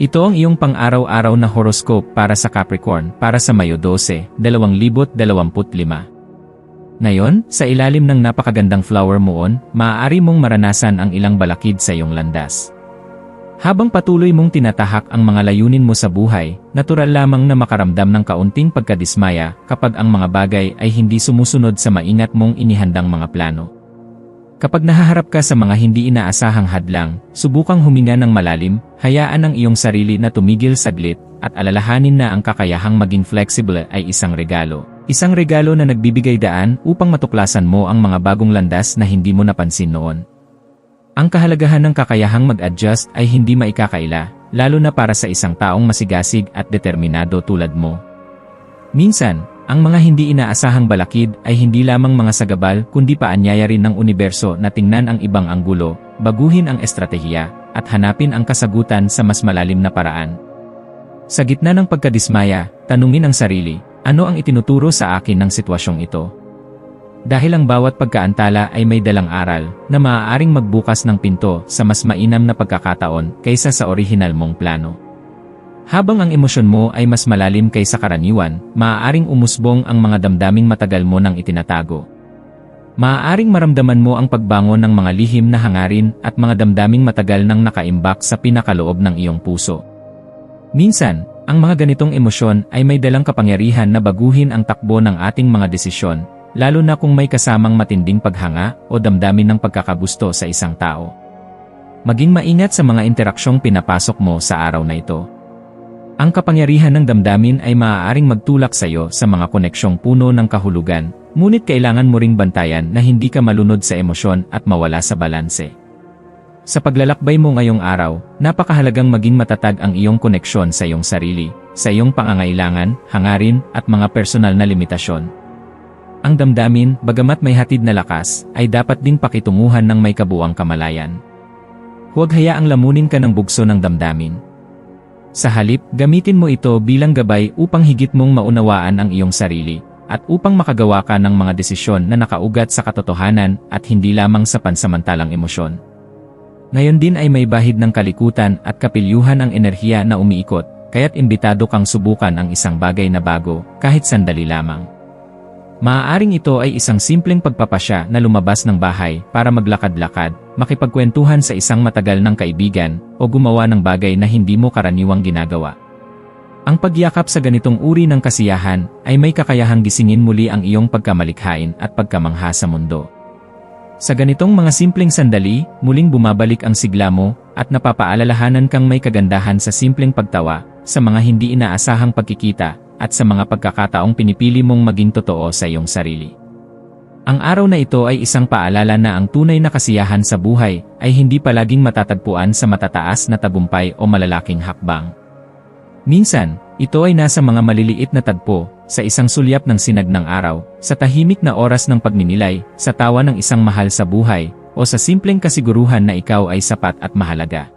Ito ang iyong pang-araw-araw na horoscope para sa Capricorn para sa Mayo 12, 2025. Ngayon, sa ilalim ng napakagandang flower moon, maaari mong maranasan ang ilang balakid sa iyong landas. Habang patuloy mong tinatahak ang mga layunin mo sa buhay, natural lamang na makaramdam ng kaunting pagkadismaya kapag ang mga bagay ay hindi sumusunod sa maingat mong inihandang mga plano. Kapag nahaharap ka sa mga hindi inaasahang hadlang, subukang huminga ng malalim, hayaan ang iyong sarili na tumigil saglit, at alalahanin na ang kakayahang maging flexible ay isang regalo. Isang regalo na nagbibigay daan upang matuklasan mo ang mga bagong landas na hindi mo napansin noon. Ang kahalagahan ng kakayahang mag-adjust ay hindi maikakaila, lalo na para sa isang taong masigasig at determinado tulad mo. Minsan, ang mga hindi inaasahang balakid ay hindi lamang mga sagabal kundi paanyaya rin ng universo na tingnan ang ibang anggulo, baguhin ang estratehiya, at hanapin ang kasagutan sa mas malalim na paraan. Sa gitna ng pagkadismaya, tanungin ang sarili, ano ang itinuturo sa akin ng sitwasyong ito? Dahil ang bawat pagkaantala ay may dalang aral na maaaring magbukas ng pinto sa mas mainam na pagkakataon kaysa sa orihinal mong plano. Habang ang emosyon mo ay mas malalim kaysa karaniwan, maaaring umusbong ang mga damdaming matagal mo nang itinatago. Maaaring maramdaman mo ang pagbangon ng mga lihim na hangarin at mga damdaming matagal nang nakaimbak sa pinakaloob ng iyong puso. Minsan, ang mga ganitong emosyon ay may dalang kapangyarihan na baguhin ang takbo ng ating mga desisyon, lalo na kung may kasamang matinding paghanga o damdamin ng pagkakagusto sa isang tao. Maging maingat sa mga interaksyong pinapasok mo sa araw na ito. Ang kapangyarihan ng damdamin ay maaaring magtulak sa iyo sa mga koneksyong puno ng kahulugan, ngunit kailangan mo ring bantayan na hindi ka malunod sa emosyon at mawala sa balanse. Sa paglalakbay mo ngayong araw, napakahalagang maging matatag ang iyong koneksyon sa iyong sarili, sa iyong pangangailangan, hangarin, at mga personal na limitasyon. Ang damdamin, bagamat may hatid na lakas, ay dapat ding pakitunguhan ng may kabuang kamalayan. Huwag hayaang lamunin ka ng bugso ng damdamin, sa halip, gamitin mo ito bilang gabay upang higit mong maunawaan ang iyong sarili, at upang makagawa ka ng mga desisyon na nakaugat sa katotohanan at hindi lamang sa pansamantalang emosyon. Ngayon din ay may bahid ng kalikutan at kapilyuhan ang enerhiya na umiikot, kaya't imbitado kang subukan ang isang bagay na bago, kahit sandali lamang. Maaaring ito ay isang simpleng pagpapasya na lumabas ng bahay para maglakad-lakad, makipagkwentuhan sa isang matagal ng kaibigan, o gumawa ng bagay na hindi mo karaniwang ginagawa. Ang pagyakap sa ganitong uri ng kasiyahan ay may kakayahang gisingin muli ang iyong pagkamalikhain at pagkamangha sa mundo. Sa ganitong mga simpleng sandali, muling bumabalik ang sigla mo at napapaalalahanan kang may kagandahan sa simpleng pagtawa, sa mga hindi inaasahang pagkikita, at sa mga pagkakataong pinipili mong maging totoo sa iyong sarili. Ang araw na ito ay isang paalala na ang tunay na kasiyahan sa buhay ay hindi palaging matatagpuan sa matataas na tabumpay o malalaking hakbang. Minsan, ito ay nasa mga maliliit na tagpo, sa isang sulyap ng sinag ng araw, sa tahimik na oras ng pagninilay, sa tawa ng isang mahal sa buhay, o sa simpleng kasiguruhan na ikaw ay sapat at mahalaga.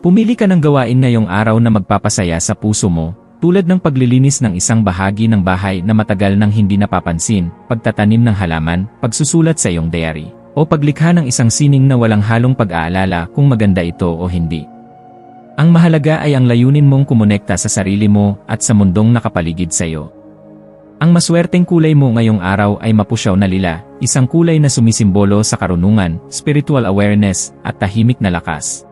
Pumili ka ng gawain ngayong araw na magpapasaya sa puso mo, tulad ng paglilinis ng isang bahagi ng bahay na matagal nang hindi napapansin, pagtatanim ng halaman, pagsusulat sa iyong diary, o paglikha ng isang sining na walang halong pag-aalala kung maganda ito o hindi. Ang mahalaga ay ang layunin mong kumonekta sa sarili mo at sa mundong nakapaligid sa iyo. Ang maswerteng kulay mo ngayong araw ay mapusyaw na lila, isang kulay na sumisimbolo sa karunungan, spiritual awareness, at tahimik na lakas.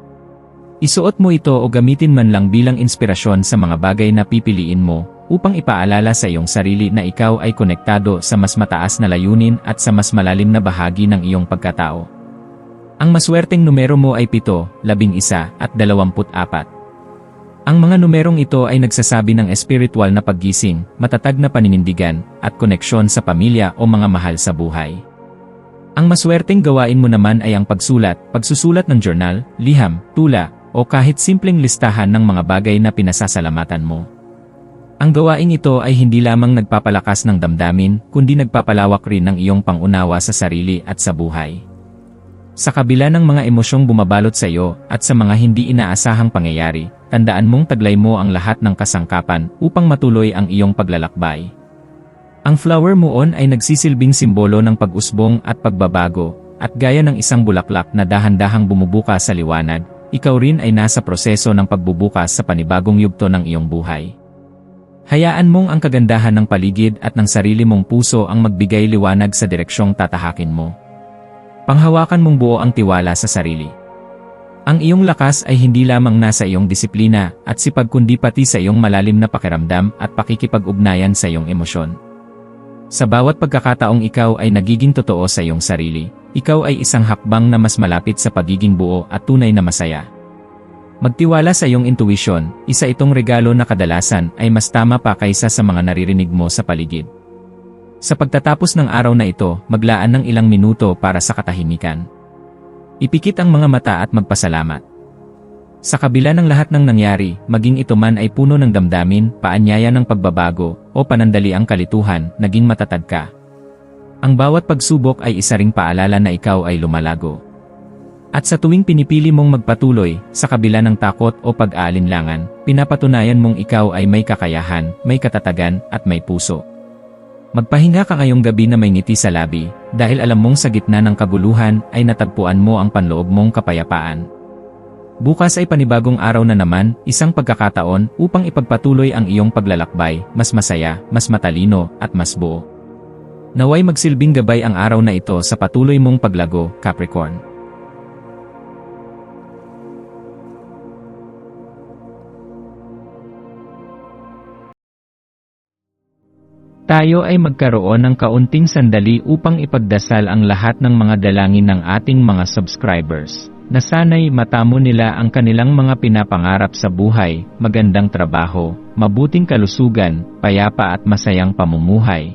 Isuot mo ito o gamitin man lang bilang inspirasyon sa mga bagay na pipiliin mo, upang ipaalala sa iyong sarili na ikaw ay konektado sa mas mataas na layunin at sa mas malalim na bahagi ng iyong pagkatao. Ang maswerteng numero mo ay 7, 11 at 24. Ang mga numerong ito ay nagsasabi ng espiritual na paggising, matatag na paninindigan, at koneksyon sa pamilya o mga mahal sa buhay. Ang maswerteng gawain mo naman ay ang pagsulat, pagsusulat ng journal, liham, tula, o kahit simpleng listahan ng mga bagay na pinasasalamatan mo. Ang gawaing ito ay hindi lamang nagpapalakas ng damdamin, kundi nagpapalawak rin ng iyong pangunawa sa sarili at sa buhay. Sa kabila ng mga emosyong bumabalot sa iyo at sa mga hindi inaasahang pangyayari, tandaan mong taglay mo ang lahat ng kasangkapan upang matuloy ang iyong paglalakbay. Ang flower moon ay nagsisilbing simbolo ng pag-usbong at pagbabago, at gaya ng isang bulaklak na dahan-dahang bumubuka sa liwanag, ikaw rin ay nasa proseso ng pagbubukas sa panibagong yugto ng iyong buhay. Hayaan mong ang kagandahan ng paligid at ng sarili mong puso ang magbigay liwanag sa direksyong tatahakin mo. Panghawakan mong buo ang tiwala sa sarili. Ang iyong lakas ay hindi lamang nasa iyong disiplina at sipag kundi pati sa iyong malalim na pakiramdam at pakikipag-ugnayan sa iyong emosyon. Sa bawat pagkakataong ikaw ay nagiging totoo sa iyong sarili, ikaw ay isang hakbang na mas malapit sa pagiging buo at tunay na masaya. Magtiwala sa iyong intuition, isa itong regalo na kadalasan ay mas tama pa kaysa sa mga naririnig mo sa paligid. Sa pagtatapos ng araw na ito, maglaan ng ilang minuto para sa katahimikan. Ipikit ang mga mata at magpasalamat. Sa kabila ng lahat ng nangyari, maging ito man ay puno ng damdamin, paanyaya ng pagbabago, o panandali ang kalituhan, naging matatag ka. Ang bawat pagsubok ay isa ring paalala na ikaw ay lumalago. At sa tuwing pinipili mong magpatuloy, sa kabila ng takot o pag-aalinlangan, pinapatunayan mong ikaw ay may kakayahan, may katatagan, at may puso. Magpahinga ka ngayong gabi na may ngiti sa labi, dahil alam mong sa gitna ng kaguluhan ay natagpuan mo ang panloob mong kapayapaan. Bukas ay panibagong araw na naman, isang pagkakataon upang ipagpatuloy ang iyong paglalakbay, mas masaya, mas matalino, at mas buo. Naway magsilbing gabay ang araw na ito sa patuloy mong paglago, Capricorn. Tayo ay magkaroon ng kaunting sandali upang ipagdasal ang lahat ng mga dalangin ng ating mga subscribers na sana'y matamo nila ang kanilang mga pinapangarap sa buhay, magandang trabaho, mabuting kalusugan, payapa at masayang pamumuhay,